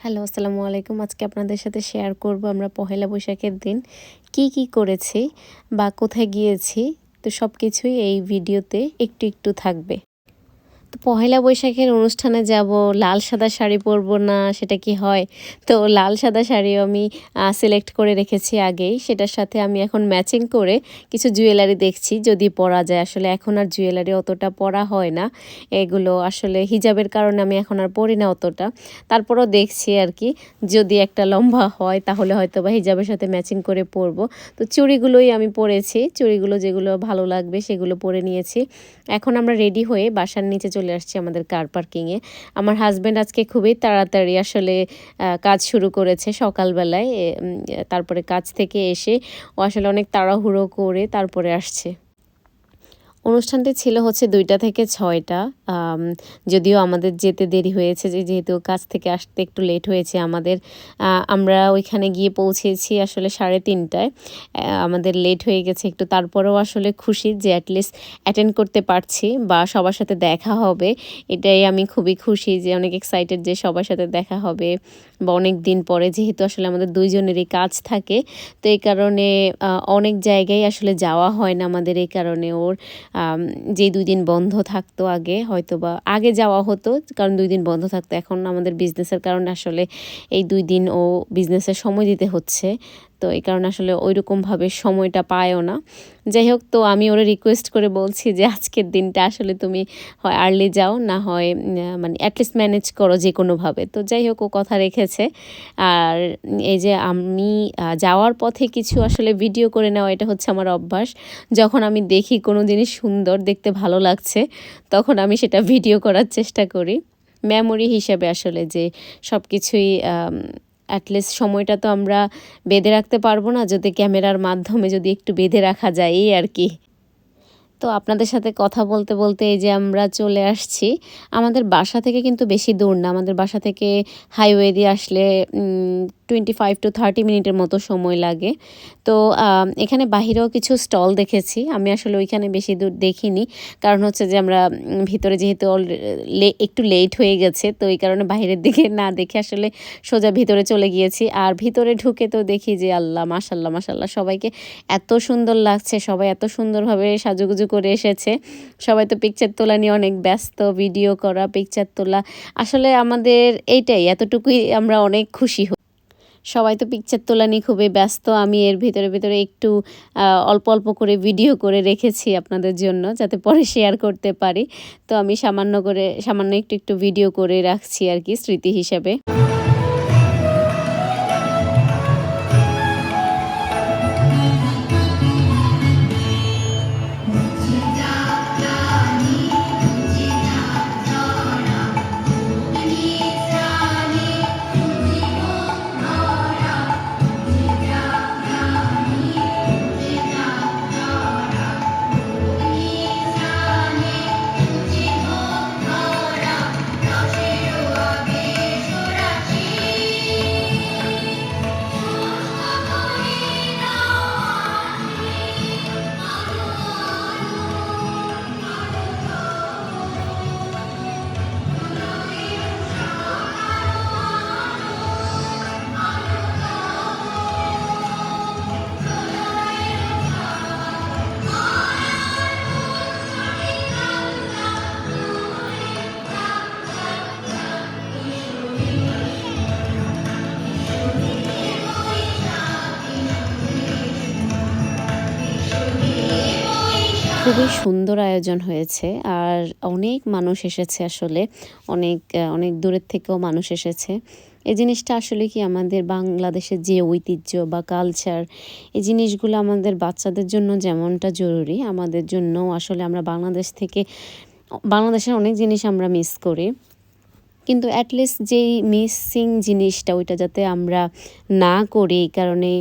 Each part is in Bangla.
হ্যালো, আসসালামু আলাইকুম। আজকে আপনাদের সাথে শেয়ার করব আমরা পহেলা বৈশাখের দিন। কি কি করেছি বা কোথায় গিয়েছি, তো সব কিছুই এই ভিডিওতে একটু একটু থাকবে। তো পহেলা বৈশাখের অনুষ্ঠানে যাব, লাল সাদা শাড়ি পরবো না, সেটা কি হয়? তো লাল সাদা শাড়িও আমি সিলেক্ট করে রেখেছি আগেই, সেটার সাথে আমি এখন ম্যাচিং করে কিছু জুয়েলারি দেখছি, যদি পরা যায়। আসলে এখন আর জুয়েলারি অতটা পরা হয় না, এগুলো আসলে হিজাবের কারণে আমি এখন আর পরি না অতটা। তারপরও দেখছি আর কি, যদি একটা লম্বা হয়, তাহলে হয়তো বা হিজাবের সাথে ম্যাচিং করে পরবো। তো চুড়িগুলোই আমি পরেছি, চুড়িগুলো যেগুলো ভালো লাগবে সেগুলো পরে নিয়েছি। এখন আমরা রেডি হয়ে বাসার নিচে চলে আসছি আমাদের কার পার্কিংয়ে আমার হাজব্যান্ড আজকে খুবই তাড়াতাড়ি আসলে কাজ শুরু করেছে সকালবেলায় তারপরে কাজ থেকে এসে ও আসলে অনেক তাড়াহুড়ো করে তারপরে আসছে। অনুষ্ঠানটি ছিল হচ্ছে দুইটা থেকে ছয়টা। যদিও আমাদের যেতে দেরি হয়েছে, যে যেহেতু কাজ থেকে আসতে একটু লেট হয়েছে আমাদের আমরা ওইখানে গিয়ে পৌঁছেছি আসলে সাড়ে তিনটায়। আমাদের লেট হয়ে গেছে একটু, তারপরেও আসলে খুশি যে অ্যাটলিস্ট অ্যাটেন্ড করতে পারছি বা সবার সাথে দেখা হবে। এটাই আমি খুবই খুশি যে অনেক এক্সাইটেড যে সবার সাথে দেখা হবে বা অনেক দিন পরে, যেহেতু আসলে আমাদের দুইজনেরই কাজ থাকে, তো এই কারণে অনেক জায়গায় আসলে যাওয়া হয় না আমাদের এই কারণে ওর যে দুই দিন বন্ধ থাকতো আগে হয়তো বা আগে যাওয়া হতো, কারণ দুই দিন বন্ধ থাকতো। এখন আমাদের বিজনেসের কারণে আসলে এই দুই দিন ও বিজনেসের সময় দিতে হচ্ছে। তো এই কারণে আসলে ওই রকমভাবে সময়টা পায়ও না। যাই হোক তো আমি ওরা রিকোয়েস্ট করে বলছি যে, আজকের দিনটা আসলে তুমি হয় আর্লি যাও, না হয় মানে অ্যাটলিস্ট ম্যানেজ করো যে কোনোভাবে। তো যাই হোক ও কথা রেখেছে। আর এই যে আমি যাওয়ার পথে কিছু আসলে ভিডিও করে নেওয়া, এটা হচ্ছে আমার অভ্যাস। যখন আমি দেখি কোনো জিনিস সুন্দর, দেখতে ভালো লাগছে, তখন আমি সেটা ভিডিও করার চেষ্টা করি। মেমোরি হিসাবে আসলে যে সব কিছুই অ্যাটলিস্ট সময়টা তো আমরা বেঁধে রাখতে পারব না, যদি ক্যামেরার মাধ্যমে যদি একটু বেঁধে রাখা যায়, এই আর কি। তো আপনাদের সাথে কথা বলতে বলতে এই যে আমরা চলে আসছি, আমাদের বাসা থেকে কিন্তু বেশি দূর না, আমাদের বাসা থেকে হাইওয়ে দিয়ে আসলে টোয়েন্টি ফাইভ টু থার্টি মিনিটের মতো সময় লাগে। তো এখানে বাহিরেও কিছু স্টল দেখেছি। আমি আসলে ওইখানে বেশি দূর দেখিনি। কারণ হচ্ছে যে আমরা ভিতরে যেহেতু একটু লেট হয়ে গেছে, তো এই কারণে বাহিরের দিকে না দেখে আসলে সোজা ভিতরে চলে গিয়েছি। আর ভিতরে ঢুকে তো দেখি যে আল্লাহ মাসাল্লাহ মাসাল্লাহ সবাইকে এত সুন্দর লাগছে, সবাই এত সুন্দরভাবে সাজুগুজু করে এসেছে। সবাই তো পিকচার তোলা নিয়ে অনেক ব্যস্ত ভিডিও করা পিকচার তোলা। আসলে আমাদের এইটাই, এতটুকুই আমরা অনেক খুশি হই। সবাই তো পিকচার তোলা নিয়ে খুবই ব্যস্ত। আমি এর ভিতরে ভিতরে একটু অল্প অল্প করে ভিডিও করে রেখেছি আপনাদের জন্য যাতে পরে শেয়ার করতে পারি। তো আমি সামান্য করে, সামান্য একটু একটু ভিডিও করে রাখছি আর কি স্মৃতি হিসেবে। খুবই সুন্দর আয়োজন হয়েছে আর অনেক মানুষ এসেছে আসলে, অনেক অনেক দূরের থেকেও মানুষ এসেছে। এই জিনিসটা আসলে কি আমাদের বাংলাদেশের যে ঐতিহ্য বা কালচার এই জিনিসগুলো আমাদের বাচ্চাদের জন্য যেমনটা জরুরি, আমাদের জন্য আসলে আমরা বাংলাদেশ থেকে, বাংলাদেশের অনেক জিনিস আমরা মিস করি। কিন্তু অ্যাটলিস্ট যেই মিসিং জিনিসটা ওইটা যাতে আমরা না করি, এই কারণে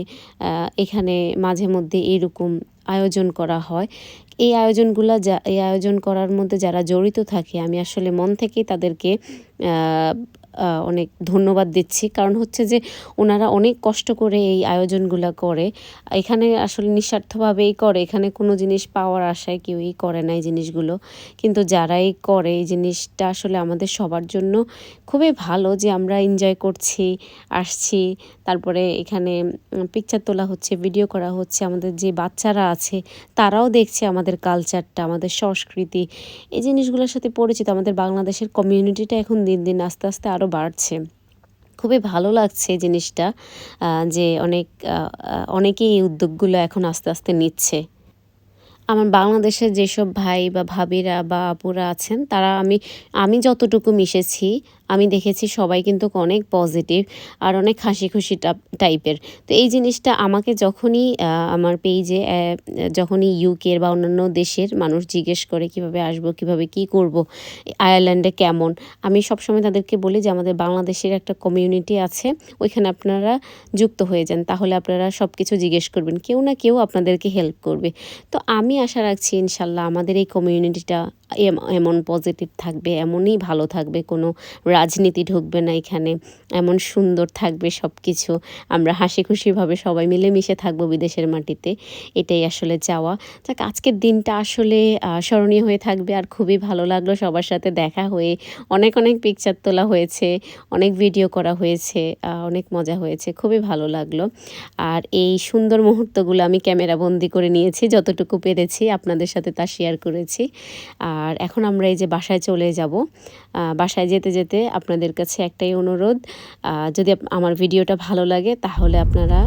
এখানে মাঝে মধ্যে এরকম আয়োজন করা হয়। এই আয়োজনগুলো যা, এই আয়োজন করার মধ্যে যারা জড়িত থাকে, আমি আসলে মন থেকেই তাদেরকে অনেক ধন্যবাদ দিচ্ছি। কারণ হচ্ছে যে ওনারা অনেক কষ্ট করে এই আয়োজনগুলো করে। এখানে আসলে নিঃস্বার্থভাবেই করে। এখানে কোনো জিনিস পাওয়ার আশায় কেউই করে না এই জিনিসগুলো। কিন্তু যারাই করে এই জিনিসটা আসলে আমাদের সবার জন্য খুবই ভালো যে আমরা এনজয় করছি, আসছি। তারপরে এখানে পিকচার তোলা হচ্ছে ভিডিও করা হচ্ছে। আমাদের যে বাচ্চারা আছে, তারাও দেখছে আমাদের কালচারটা আমাদের সংস্কৃতি। এই জিনিসগুলোর সাথে পরিচিত। আমাদের বাংলাদেশের কমিউনিটিটা এখন দিন দিন আস্তে আস্তে আরও বাড়ছে। খুবই ভালো লাগছে জিনিসটা যে অনেক অনেকেই এই উদ্যোগগুলো এখন আস্তে আস্তে নিচ্ছে। আমার বাংলাদেশের যেসব ভাই বা ভাবিরা বা আপুরা আছেন, তারা আমি আমি যতটুকু মিশেছি আমি দেখেছি সবাই কিন্তু অনেক পজিটিভ আর অনেক হাসি খুশি টাইপের তো এই জিনিসটা আমাকে যখনই আমার পেজে যখনই ইউকের বা অন্যান্য দেশের মানুষ জিজ্ঞেস করে কীভাবে আসব, কীভাবে কি করব আয়ারল্যান্ডে কেমন, আমি সবসময় তাদেরকে বলি যে আমাদের বাংলাদেশের একটা কমিউনিটি আছে, ওইখানে আপনারা যুক্ত হয়ে যান। তাহলে আপনারা সব কিছু জিজ্ঞেস করবেন। কেউ না কেউ আপনাদেরকে হেল্প করবে। তো আমি আশা রাখছি ইনশাল্লাহ আমাদের এই কমিউনিটিটা এমন পজিটিভ থাকবে, এমনই ভালো থাকবে, কোনো রাজনীতি ঢুকবে না এখানে, এমন সুন্দর থাকবে সব কিছু আমরা হাসি খুশিভাবে সবাই মিলেমিশে থাকব বিদেশের মাটিতে, এটাই আসলে চাওয়া। যাক, আজকের দিনটা আসলে স্মরণীয় হয়ে থাকবে আর খুবই ভালো লাগল সবার সাথে দেখা হয়ে। অনেক অনেক পিকচার তোলা হয়েছে, অনেক ভিডিও করা হয়েছে অনেক মজা হয়েছে, খুবই ভালো লাগল। আর এই সুন্দর মুহূর্তগুলো আমি ক্যামেরা বন্দি করে নিয়েছি, যতটুকু পেরেছি, আপনাদের সাথে তা শেয়ার করেছি। আর এখন আমরা এই যে বাসায় চলে যাব। বাসায় যেতে যেতে আপনাদের কাছে একটাই অনুরোধ যদি আমার ভিডিওটা ভালো লাগে তাহলে আপনারা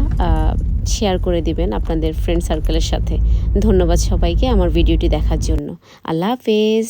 শেয়ার করে দিবেন আপনাদের ফ্রেন্ড সার্কেলের সাথে। ধন্যবাদ সবাইকে আমার ভিডিওটি দেখার জন্য। আল্লাহ হাফেজ।